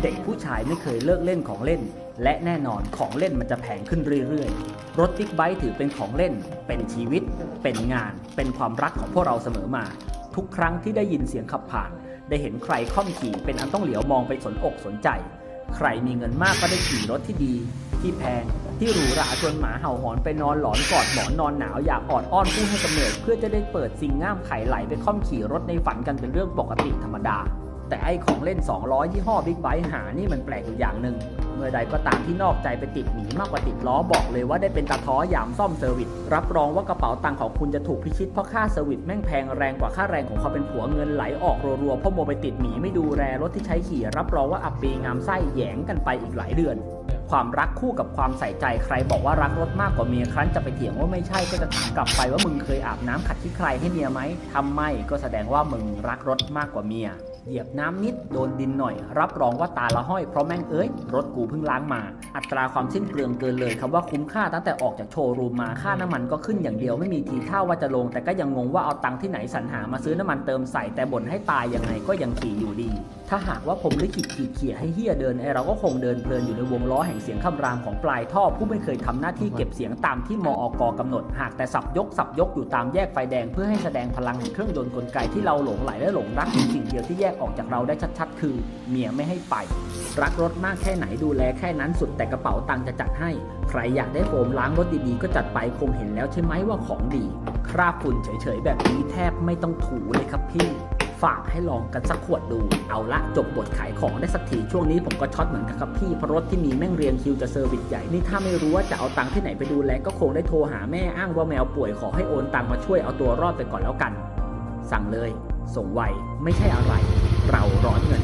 เด็กผู้ชายไม่เคยเลิกเล่นของเล่น และแน่นอนของเล่นมันจะแพงขึ้นเรื่อยๆ รถบิ๊กไบค์ถือเป็นของเล่น เป็นชีวิต เป็นงาน เป็นความรักของพวกเราเสมอมา ทุกครั้งที่ได้ยินเสียงขับผ่าน ได้เห็นใครค่อมขี่เป็นอันต้องเหลียวมองไปสนอกสนใจ ใครมีเงินมากก็ได้ขี่รถที่ดี ที่แพง ที่หรูหราชวนหมาเห่าหอนไปนอนหลอนกอดหมอนนอนหนาวอยากออดอ้อนผู้ให้กำเนิดเพื่อจะได้เปิดสิ่งง่ามไขไหลไปค่อมขี่รถในฝันกันเป็นเรื่องปกติธรรมดา แต่ไอ้ของเล่น 200 ยี่ห้อบิ๊กไบค์หานี่มันแปลกอยู่อย่างหนึ่งเมื่อใดก็ตามที่นอกใจไปติดหมีมากกว่าติดล้อบอกเลยว่าได้เป็นตาท้อยามซ่อมเซอร์วิสรับรองว่ากระเป๋าตังค์ของคุณจะถูกพิชิตเพราะค่าเซอร์วิสแม่งแพงแรงกว่าค่าแรงของความเป็นผัวเงินไหลออกรัวๆเพราะโมไปติดหมีไม่ดูแลรถที่ใช้ขี่ รับรองว่าอับปีงามไส้แยงกันไปอีกหลายเดือน ความรักคู่กับความใส่ใจใครบอกว่ารักรถมากกว่าเมียครั้นจะไปเถียงว่าไม่ใช่ก็จะถามกลับไปว่ามึงเคยอาบน้ำขัดที่ใครให้เมียไหมทำไม่ก็แสดงว่ามึงรักรถมากกว่าเมีย เหยียบน้ำนิดโดนดินหน่อย รับรองว่าตาละห้อยเพราะแม่งเอ้ย รถกูเพิ่งล้างมา อัตราความสิ้นเปลืองเกินเลยคำว่าคุ้มค่าตั้งแต่ออกจากโชว์รูมมาค่าน้ำมันก็ขึ้นอย่างเดียวไม่มีทีท่าว่าจะลง แต่ก็ยังงงว่าเอาตังค์ที่ไหนสรรหามาซื้อน้ำมันเติมใส่แต่บ่นให้ตายยังไงก็ยังขี่อยู่ดี ถ้าหากว่าผมลิขิตขีดเขี่ยให้เฮียเดินไอเราก็คงเดินเพลินอยู่ในวงล้อแห่งเสียงคำรามของปลายท่อผู้ไม่เคยทำหน้าที่เก็บเสียงตามที่มอกกำหนด หากแต่สับยกสับยกอยู่ตามแยกไฟแดงเพื่อให้แสดงพลังแห่งเครื่องยนต์กลไกที่เราหลงไหลและหลงรักสิ่งเดียวที่แยกออกจากเราได้ชัดๆ คือเมียไม่ให้ไป รักรถมากแค่ไหนดูแลแค่นั้นสุดแต่กระเป๋าตังค์จะจัดให้ ใครอยากได้โฟมล้างรถดีๆ ก็จัดไปคงเห็นแล้วใช่ไหมว่าของดี คราบฝุ่นเฉยๆ แบบนี้แทบไม่ต้องถูเลยครับพี่ฝากให้ลองกันสักขวดดู เอาละจบบทขายของได้สักทีช่วงนี้ผมก็ช็อตเหมือนกันครับพี่เพราะรถที่มีแม่งเรียงคิวจะเซอร์วิสใหญ่นี่ถ้าไม่รู้ว่าจะเอาตังค์ที่ไหนไปดูแลก็คงได้โทรหาแม่อ้างว่าแมวป่วยขอให้โอนตังค์มาช่วยเอาตัวรอดไปก่อนแล้วกัน สั่งเลย ส่งไวไม่ใช่อะไร เราร้อนเงิน